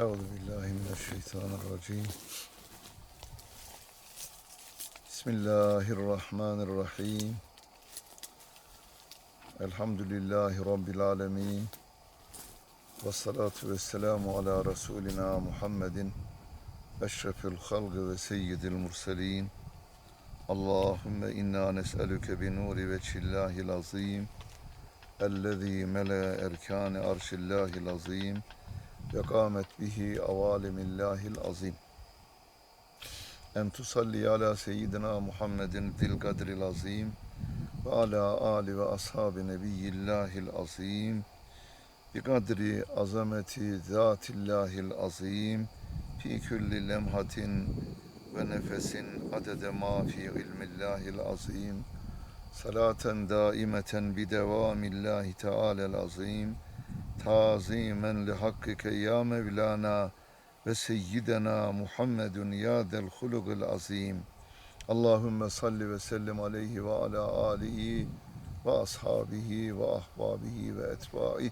Euzu billahi mineşşeytanirracim. Bismillahirrahmanirrahim. Elhamdülillahi Rabbil alemin. Ve salatu ve selamu ala Resulina Muhammedin. Eşrefil halgı ve seyyidil murselin. Allahümme inna nes'elüke bi nuri ve çillahil azim. Ellezî mele erkâne arşillâhil azim. Ve kâmet bihi avalimillahil azim. En tusalli ala seyyidina Muhammedin zil kadril azim ve ala ali ve ashabi nebiyyillahil azim bi kadri azameti zatillahil azim fi kulli lemhatin ve nefesin adede ma fi ilmillahil azim salaten daimeten bi devamillahi teala'l azim tazimen li hakkike ya Mevlana ve seyyidena Muhammedun ya del hulugul azim. Allahümme salli ve sellim aleyhi ve ala alihi ve ashabihi ve ahbabihi ve etbaih.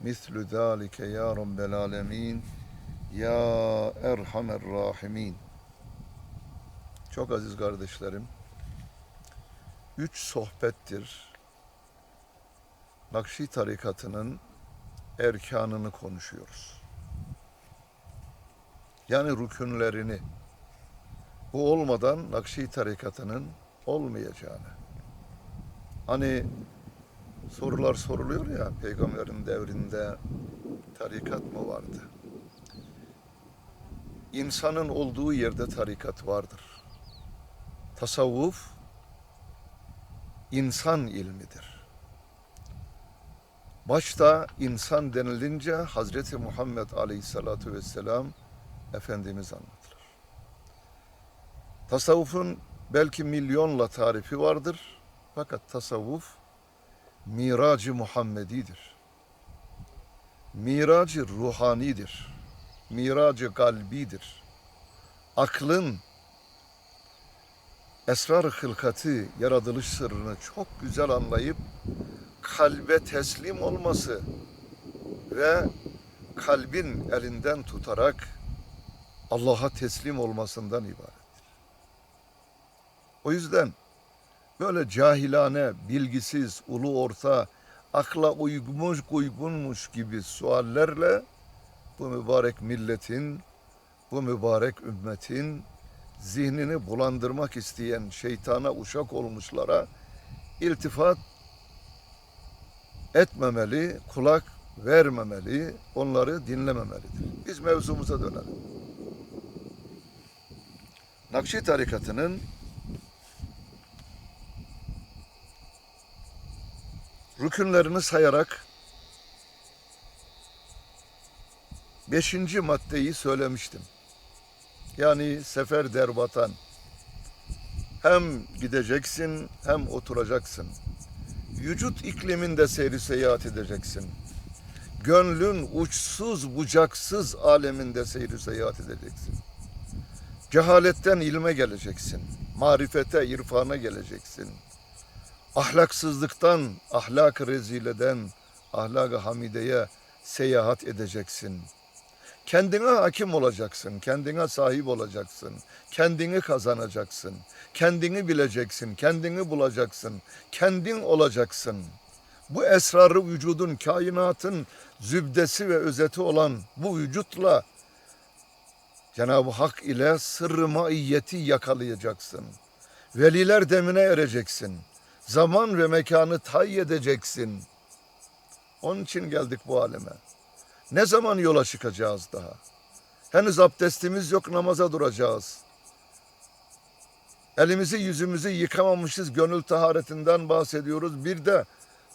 Mislü zâlike ya Rabbel alemin. Ya Erhamer Rahimin. Çok aziz kardeşlerim. Üç sohbettir. Nakşi tarikatının erkanını konuşuyoruz. Yani rükünlerini. Bu olmadan Nakşi tarikatının olmayacağını. Hani sorular soruluyor ya peygamberin devrinde tarikat mı vardı? İnsanın olduğu yerde tarikat vardır. Tasavvuf insan ilmidir. Başta insan denilince Hazreti Muhammed Aleyhisselatü Vesselam Efendimiz anlatılır. Tasavvufun belki milyonla tarifi vardır. Fakat tasavvuf miracı Muhammedidir. Miracı ruhanidir. Miracı kalbidir. Aklın esrar hılkatı, yaratılış sırrını çok güzel anlayıp kalbe teslim olması ve kalbin elinden tutarak Allah'a teslim olmasından ibarettir. O yüzden böyle cahilane, bilgisiz, ulu orta, akla uymuş uygunmuş gibi suallerle bu mübarek milletin, bu mübarek ümmetin zihnini bulandırmak isteyen şeytana uşak olmuşlara iltifat etmemeli, kulak vermemeli, onları dinlememelidir. Biz mevzumuza dönelim. Nakşi tarikatının rükünlerini sayarak beşinci maddeyi söylemiştim. Yani sefer derbatan. Hem gideceksin hem oturacaksın vücut ikliminde seyri seyahat edeceksin. Gönlün uçsuz bucaksız aleminde seyri seyahat edeceksin. Cehaletten ilme geleceksin. Marifete, irfana geleceksin. Ahlaksızlıktan, ahlak-ı rezileden, ahlak-ı hamideye seyahat edeceksin. Kendine hakim olacaksın, kendine sahip olacaksın, kendini kazanacaksın, kendini bileceksin, kendini bulacaksın, kendin olacaksın. Bu esrarı vücudun, kainatın zübdesi ve özeti olan bu vücutla Cenab-ı Hak ile sırrı maiyeti yakalayacaksın. Veliler demine ereceksin. Zaman ve mekanı tay edeceksin. Onun için geldik bu aleme. Ne zaman yola çıkacağız daha? Henüz abdestimiz yok namaza duracağız. Elimizi yüzümüzü yıkamamışız gönül taharetinden bahsediyoruz. Bir de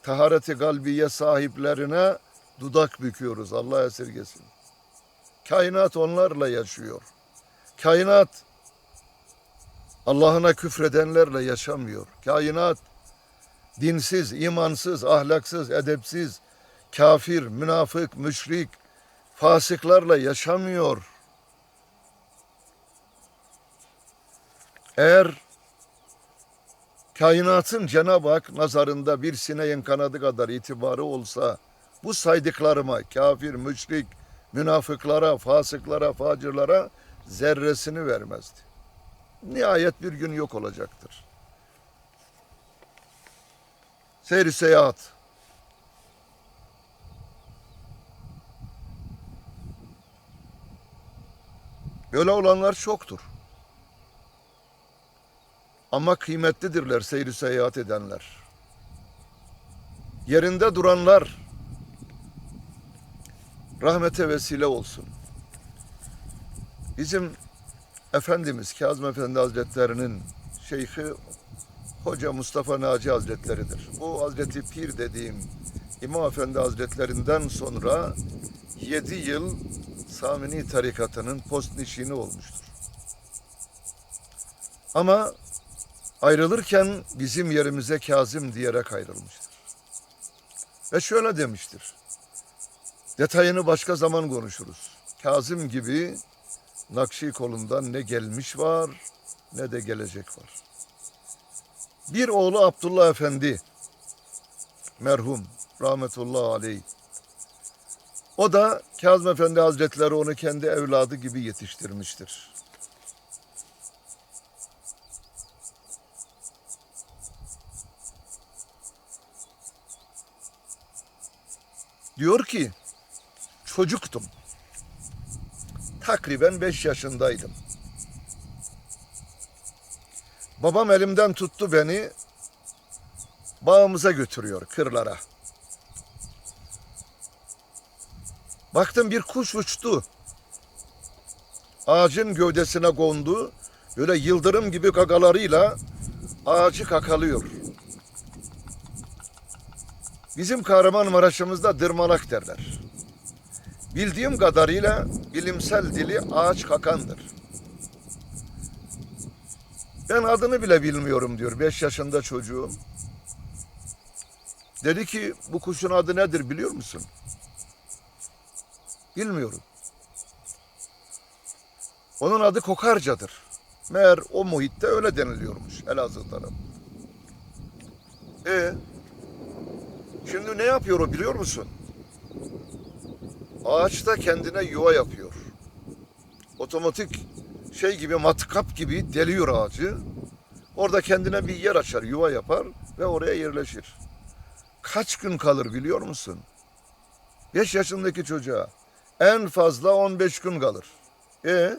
tahareti kalbiye sahiplerine dudak büküyoruz. Allah esirgesin. Kainat onlarla yaşıyor. Kainat Allah'ına küfredenlerle yaşamıyor. Kainat dinsiz, imansız, ahlaksız, edepsiz, kafir, münafık, müşrik, fasıklarla yaşamıyor. Eğer kainatın Cenab-ı Hak nazarında bir sineğin kanadı kadar itibarı olsa bu saydıklarıma kafir, müşrik, münafıklara, fasıklara, facirlara zerresini vermezdi. Nihayet bir gün yok olacaktır. Seyri seyahat. Böyle olanlar çoktur. Ama kıymetlidirler seyri seyahat edenler. Yerinde duranlar rahmete vesile olsun. Bizim Efendimiz Kazım Efendi Hazretlerinin şeyhi Hoca Mustafa Naci Hazretleridir. Bu Hazreti Pir dediğim İmam Efendi Hazretlerinden sonra 7 yıl Samini tarikatının post nişini olmuştur. Ama ayrılırken bizim yerimize Kazım diyerek ayrılmıştır. Ve şöyle demiştir. Detayını başka zaman konuşuruz. Kazım gibi Nakşi kolundan ne gelmiş var ne de gelecek var. Bir oğlu Abdullah Efendi merhum rahmetullahi aleyh. O da Kazım Efendi Hazretleri onu kendi evladı gibi yetiştirmiştir. Diyor ki çocuktum. Takriben beş yaşındaydım. Babam elimden tuttu beni bağımıza götürüyor kırlara. Baktım bir kuş uçtu. Ağacın gövdesine kondu. Böyle yıldırım gibi gagalarıyla ağacı kakalıyor. Bizim Kahramanmaraş'ımızda dırmalak derler. Bildiğim kadarıyla bilimsel dili ağaç kakandır. Ben adını bile bilmiyorum diyor. Beş yaşında çocuğum. Dedi ki bu kuşun adı nedir biliyor musun? Bilmiyorum. Onun adı kokarcadır. Meğer o muhitte öyle deniliyormuş Elazığ tarafında. E şimdi ne yapıyor o biliyor musun? Ağaçta kendine yuva yapıyor. Otomatik şey gibi matkap gibi deliyor ağacı. Orada kendine bir yer açar, yuva yapar ve oraya yerleşir. Kaç gün kalır biliyor musun? 5 yaşındaki çocuğa en fazla 15 gün kalır. E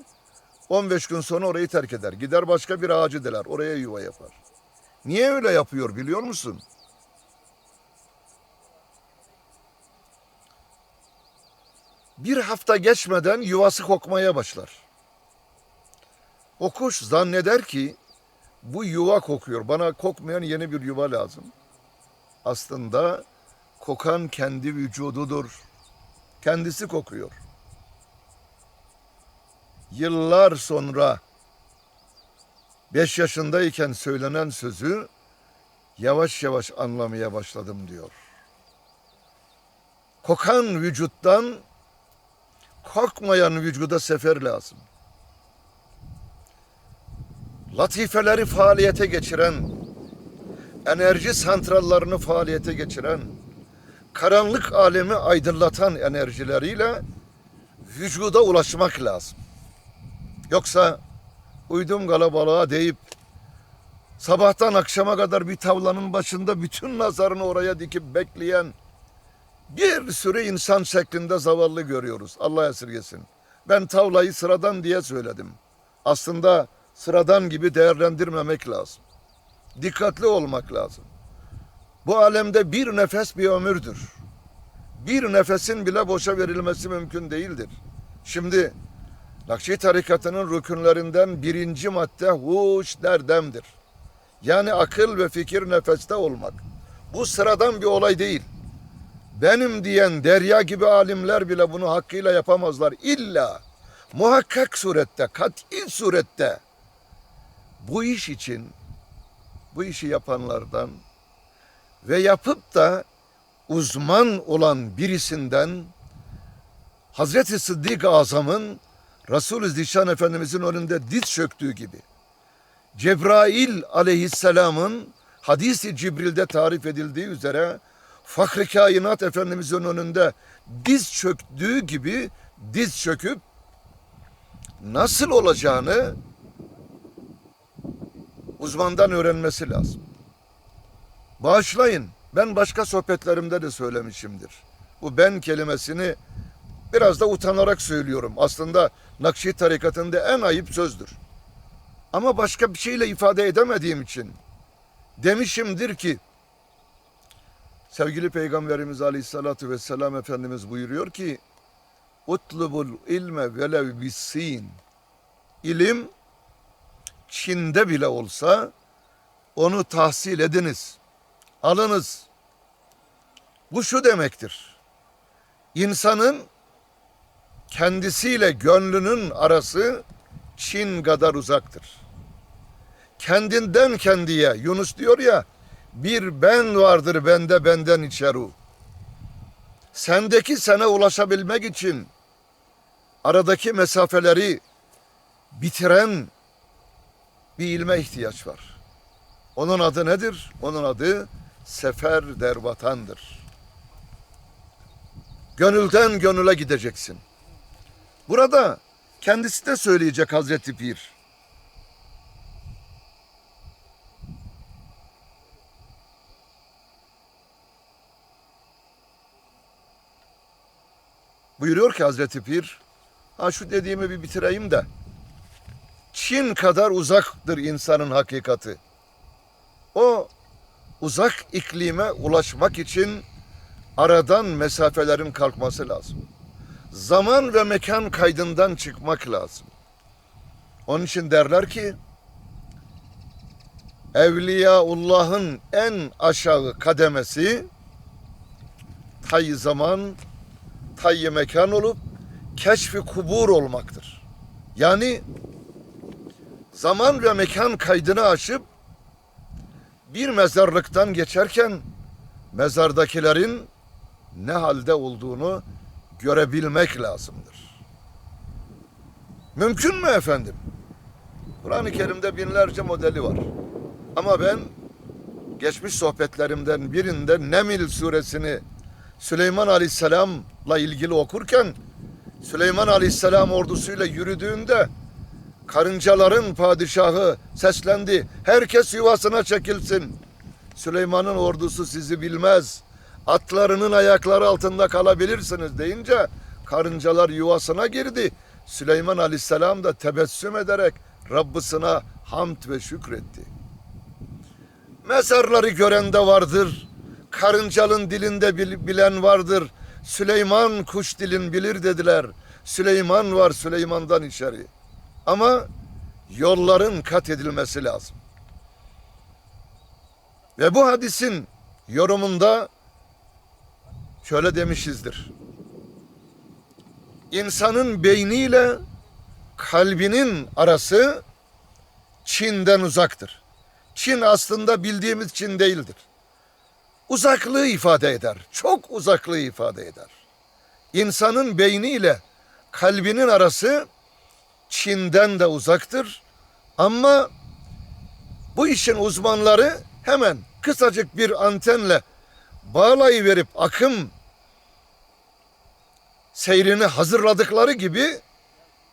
15 gün sonra orayı terk eder. Gider başka bir ağacı deler. Oraya yuva yapar. Niye öyle yapıyor biliyor musun? Bir hafta geçmeden yuvası kokmaya başlar. O kuş zanneder ki bu yuva kokuyor. Bana kokmayan yeni bir yuva lazım. Aslında kokan kendi vücududur. Kendisi kokuyor. Yıllar sonra beş yaşındayken söylenen sözü yavaş yavaş anlamaya başladım diyor. Kokan vücuttan kokmayan vücuda sefer lazım. Latifeleri faaliyete geçiren, enerji santrallarını faaliyete geçiren, karanlık alemi aydınlatan enerjileriyle vücuda ulaşmak lazım. Yoksa uydum kalabalığa deyip sabahtan akşama kadar bir tavlanın başında bütün nazarını oraya dikip bekleyen bir sürü insan şeklinde zavallı görüyoruz. Allah esirgesin. Ben tavlayı sıradan diye söyledim. Aslında sıradan gibi değerlendirmemek lazım. Dikkatli olmak lazım. Bu alemde bir nefes bir ömürdür. Bir nefesin bile boşa verilmesi mümkün değildir. Şimdi Nakşi tarikatının rükünlerinden birinci madde huş derdemdir. Yani akıl ve fikir nefeste olmak. Bu sıradan bir olay değil. Benim diyen derya gibi alimler bile bunu hakkıyla yapamazlar. İlla muhakkak surette, kat'i surette bu iş için bu işi yapanlardan ve yapıp da uzman olan birisinden Hazreti Sıddık Azam'ın Resul-i Zişan Efendimizin önünde diz çöktüğü gibi Cebrail aleyhisselamın hadisi Cibril'de tarif edildiği üzere Fakri kainat Efendimizin önünde diz çöktüğü gibi diz çöküp nasıl olacağını uzmandan öğrenmesi lazım. Bağışlayın. Ben başka sohbetlerimde de söylemişimdir. Bu ben kelimesini biraz da utanarak söylüyorum. Aslında Nakşi tarikatında en ayıp sözdür. Ama başka bir şeyle ifade edemediğim için demişimdir ki sevgili Peygamberimiz Aleyhisselatü Vesselam Efendimiz buyuruyor ki utlubul ilme velev bissin ilim Çin'de bile olsa onu tahsil ediniz. Alınız. Bu şu demektir. İnsanın kendisiyle gönlünün arası Çin kadar uzaktır. Kendinden kendiye Yunus diyor ya bir ben vardır bende benden içeru. Sendeki sana ulaşabilmek için aradaki mesafeleri bitiren bir ilme ihtiyaç var. Onun adı nedir? Onun adı sefer dervatandır. Gönülden gönüle gideceksin. Burada kendisi de söyleyecek Hazreti Pir. Buyuruyor ki Hazreti Pir, ha şu dediğimi bir bitireyim de. Çin kadar uzaktır insanın hakikati. O uzak iklime ulaşmak için aradan mesafelerin kalkması lazım. Zaman ve mekan kaydından çıkmak lazım. Onun için derler ki Evliyaullah'ın en aşağı kademesi tayyi zaman, tayyi mekan olup keşfi kubur olmaktır. Yani zaman ve mekan kaydını aşıp bir mezarlıktan geçerken mezardakilerin ne halde olduğunu görebilmek lazımdır. Mümkün mü efendim? Kur'an-ı Kerim'de binlerce modeli var. Ama ben geçmiş sohbetlerimden birinde Nemil suresini Süleyman Aleyhisselam'la ilgili okurken Süleyman Aleyhisselam ordusuyla yürüdüğünde karıncaların padişahı seslendi. Herkes yuvasına çekilsin. Süleyman'ın ordusu sizi bilmez. Atlarının ayakları altında kalabilirsiniz deyince karıncalar yuvasına girdi. Süleyman Aleyhisselam da tebessüm ederek Rabbisine hamd ve şükretti. Mezarları gören de vardır. Karıncalın dilinde bilen vardır. Süleyman kuş dilin bilir dediler. Süleyman var Süleyman'dan içeri. Ama yolların kat edilmesi lazım. Ve bu hadisin yorumunda şöyle demişizdir. İnsanın beyniyle kalbinin arası Çin'den uzaktır. Çin aslında bildiğimiz Çin değildir. Uzaklığı ifade eder. Çok uzaklığı ifade eder. İnsanın beyniyle kalbinin arası Çin'den de uzaktır. Ama bu işin uzmanları hemen kısacık bir antenle bağlayıverip akım seyrini hazırladıkları gibi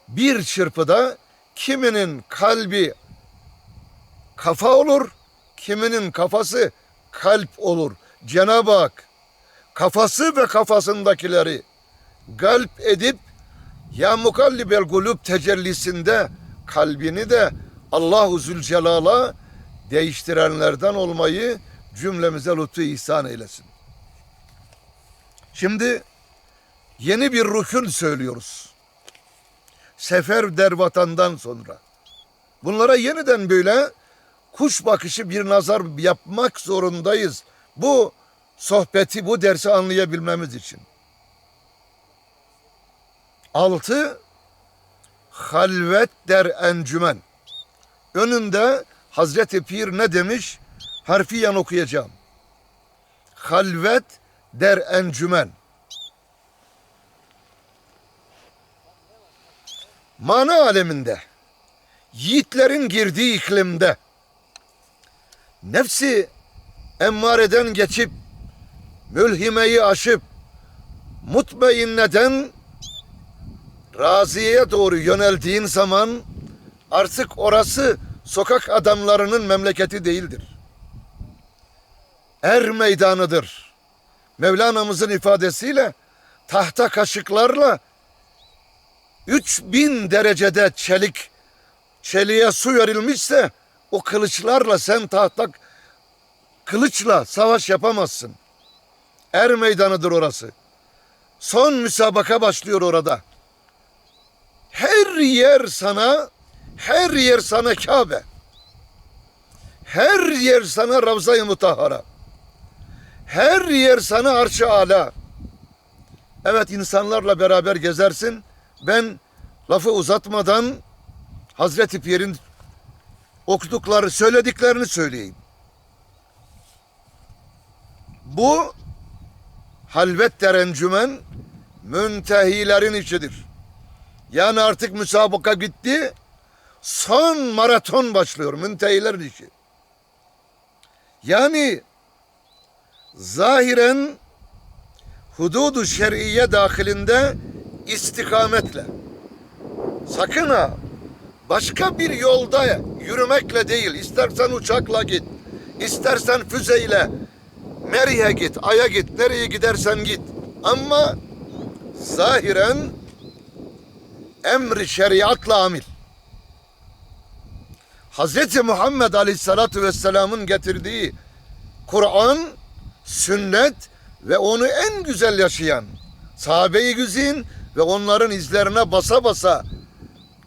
bir çırpıda kiminin kalbi kafa olur, kiminin kafası kalp olur. Cenab-ı Hak kafası ve kafasındakileri galp edip ya mukallibel kulub tecellisinde kalbini de Allahu Zülcelal'a değiştirenlerden olmayı cümlemize lütfu ihsan eylesin. Şimdi yeni bir rükün söylüyoruz. Sefer der vatandan sonra. Bunlara yeniden böyle kuş bakışı bir nazar yapmak zorundayız. Bu sohbeti, bu dersi anlayabilmemiz için. Altı, halvet der encümen. Önünde Hazreti Pir ne demiş? Harfiyen okuyacağım. Halvet der encümen. Mana aleminde, yiğitlerin girdiği iklimde, nefsi emmareden geçip mülhimeyi aşıp mutmainneden raziyeye doğru yöneldiğin zaman artık orası sokak adamlarının memleketi değildir. Er meydanıdır. Mevlana'mızın ifadesiyle tahta kaşıklarla 3000 derecede çelik çeliğe su verilmişse o kılıçlarla sen tahta kılıçla savaş yapamazsın. Er meydanıdır orası. Son müsabaka başlıyor orada. Her yer sana, her yer sana Kabe. Her yer sana Ravza-i Mutahhara. Her yer sana arş-ı ala. Evet insanlarla beraber gezersin. Ben lafı uzatmadan Hazreti Pir'in okudukları, söylediklerini söyleyeyim. Bu halvet derencümen müntehilerin işidir. Yani artık müsabaka bitti. Son maraton başlıyor müntehilerin işi. Yani zahiren hududu şer'iye dahilinde istikametle sakın ha başka bir yolda yürümekle değil istersen uçakla git istersen füzeyle Merih'e git, Ay'a git, nereye gidersen git. Ama zahiren emri şeriatla amil. Hz. Muhammed Aleyhisselatü Vesselam'ın getirdiği Kur'an, sünnet ve onu en güzel yaşayan sahabe-i güzin ve onların izlerine basa basa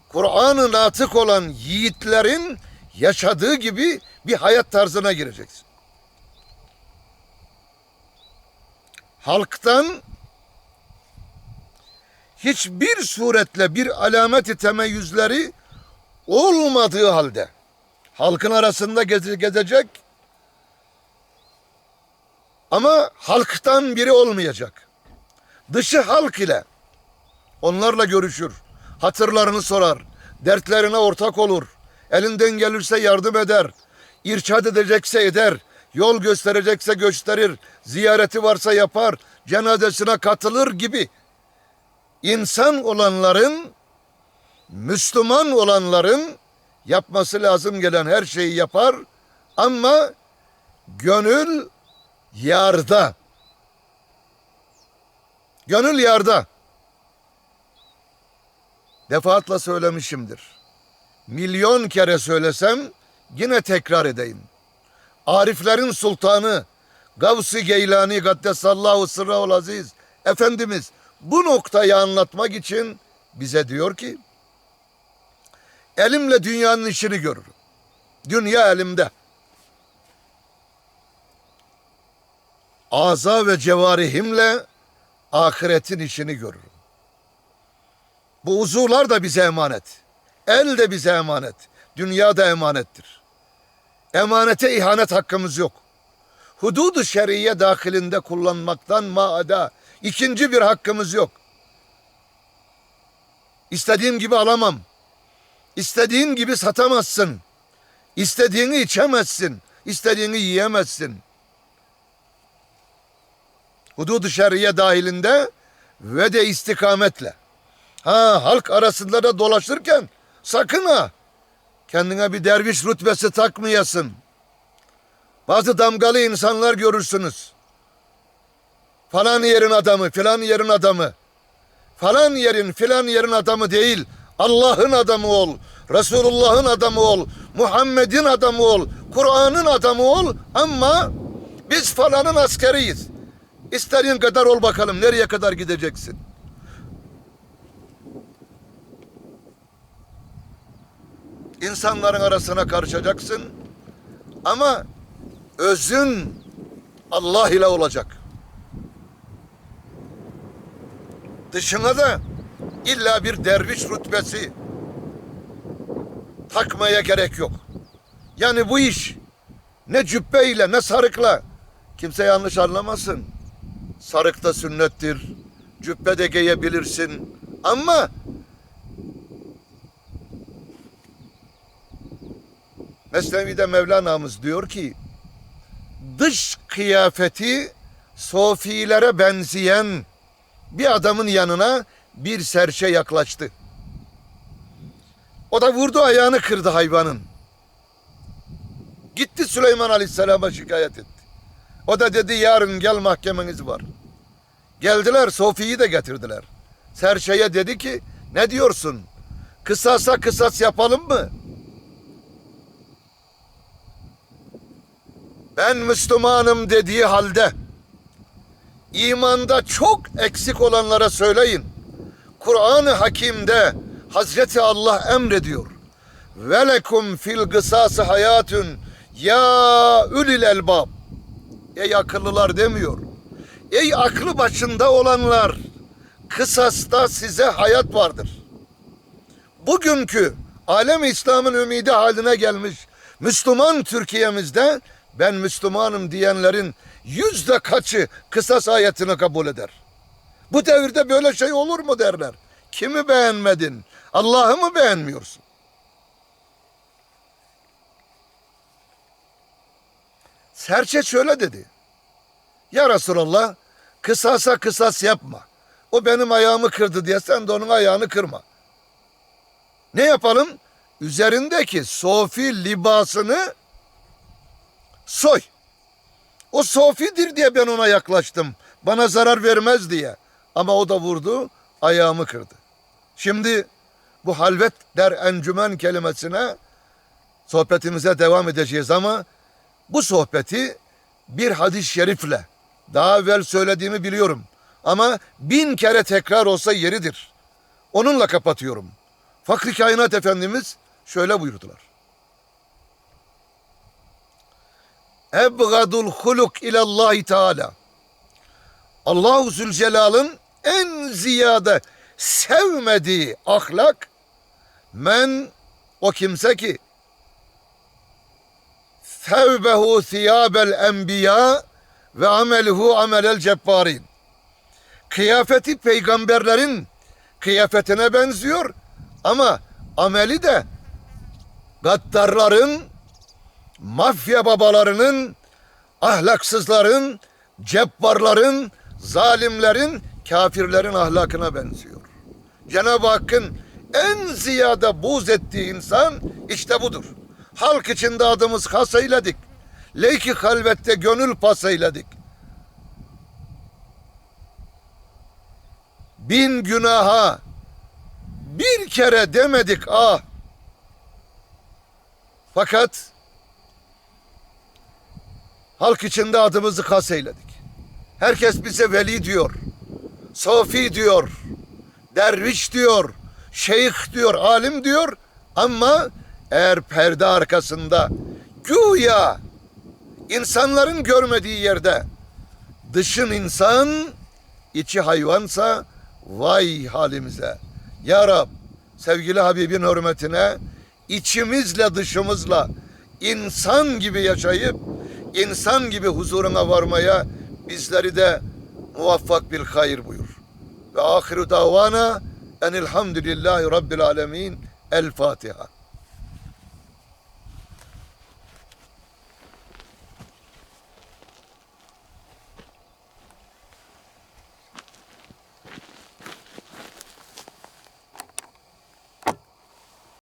Kur'an'ı natık olan yiğitlerin yaşadığı gibi bir hayat tarzına gireceksin. halktan hiçbir suretle bir alameti temeyyüzleri olmadığı halde halkın arasında geze, gezecek ama halktan biri olmayacak. Dışı halk ile onlarla görüşür, hatırlarını sorar, dertlerine ortak olur, elinden gelirse yardım eder, irşad edecekse eder, yol gösterecekse gösterir, ziyareti varsa yapar, cenazesine katılır gibi insan olanların, Müslüman olanların yapması lazım gelen her şeyi yapar ama gönül yarda. Gönül yarda. Defaatla söylemişimdir. Milyon kere söylesem yine tekrar edeyim. Ariflerin sultanı Gavs-ı Geylani Gaddesallahu sırrahul aziz Efendimiz bu noktayı anlatmak için bize diyor ki elimle dünyanın işini görürüm. Dünya elimde. Aza ve cevarihimle ahiretin işini görürüm. Bu uzuvlar da bize emanet. El de bize emanet. Dünya da emanettir. Emanete ihanet hakkımız yok. Hududu şer'iye dahilinde kullanmaktan maada ikinci bir hakkımız yok. İstediğim gibi alamam. İstediğin gibi satamazsın. İstediğini içemezsin. İstediğini yiyemezsin. Hududu şer'iye dahilinde ve de istikametle. Ha halk arasında da dolaşırken sakın ha kendine bir derviş rütbesi takmayasın. Bazı damgalı insanlar görürsünüz. Falan yerin adamı, filan yerin adamı. Falan yerin, filan yerin adamı değil. Allah'ın adamı ol. Resulullah'ın adamı ol. Muhammed'in adamı ol. Kur'an'ın adamı ol. Ama biz falanın askeriyiz. İstediğin kadar ol bakalım. Nereye kadar gideceksin? İnsanların arasına karışacaksın. Ama özün Allah ile olacak. Dışına da illa bir derviş rütbesi takmaya gerek yok. Yani bu iş ne cübbeyle ne sarıkla kimse yanlış anlamasın. Sarık da sünnettir. Cübbe de giyebilirsin. Ama Mesnevi'de Mevlana'mız diyor ki dış kıyafeti Sofilere benzeyen bir adamın yanına bir serçe yaklaştı. O da vurdu ayağını kırdı hayvanın. Gitti Süleyman Aleyhisselam'a şikayet etti. O da dedi yarın gel mahkemeniz var. Geldiler Sofi'yi de getirdiler. Serçeye dedi ki ne diyorsun? Kısasa kısas yapalım mı? Ben Müslümanım dediği halde imanda çok eksik olanlara söyleyin. Kur'an-ı Hakim'de Hazreti Allah emrediyor. Velekum fil gısası hayatun ya ülil elbab. Ey akıllılar demiyor. Ey aklı başında olanlar kısasta size hayat vardır. Bugünkü alem İslam'ın ümidi haline gelmiş Müslüman Türkiye'mizde ben Müslümanım diyenlerin yüzde kaçı kısas ayetini kabul eder? Bu devirde böyle şey olur mu derler. Kimi beğenmedin? Allah'ı mı beğenmiyorsun? Serçe şöyle dedi. Ya Resulallah kısasa kısas yapma. O benim ayağımı kırdı diye sen de onun ayağını kırma. Ne yapalım? Üzerindeki sofi libasını soy. O sofidir diye ben ona yaklaştım. Bana zarar vermez diye. Ama o da vurdu, ayağımı kırdı. Şimdi bu halvet der encümen kelimesine sohbetimize devam edeceğiz ama bu sohbeti bir hadis-i şerifle daha evvel söylediğimi biliyorum. Ama bin kere tekrar olsa yeridir. Onunla kapatıyorum. Fakri Kainat Efendimiz şöyle buyurdular. Ebgadul huluk ilallahi teala. Allahu Zülcelal'ın en ziyade sevmediği ahlak men o kimse ki sevbehu thiyabel enbiya ve amelhu amelel cebbarin. Kıyafeti peygamberlerin kıyafetine benziyor ama ameli de gaddarların, mafya babalarının, ahlaksızların, cebbarların, zalimlerin, kafirlerin ahlakına benziyor. Cenab-ı Hakk'ın en ziyade buz ettiği insan işte budur. Halk içinde adımız haseyledik. Leyki halvette gönül paseyledik. Bin günaha bir kere demedik ah. Fakat halk içinde adımızı kaseyledik. Herkes bize veli diyor. Sofi diyor. Derviş diyor. Şeyh diyor. Alim diyor. Ama eğer perde arkasında güya insanların görmediği yerde dışın insan içi hayvansa vay halimize. Ya Rab sevgili Habibin hürmetine içimizle dışımızla insan gibi yaşayıp insan gibi huzuruna varmaya bizleri de muvaffak bil hayır buyur. Ve ahiru davana enilhamdülillahi rabbil alemin. El Fatiha.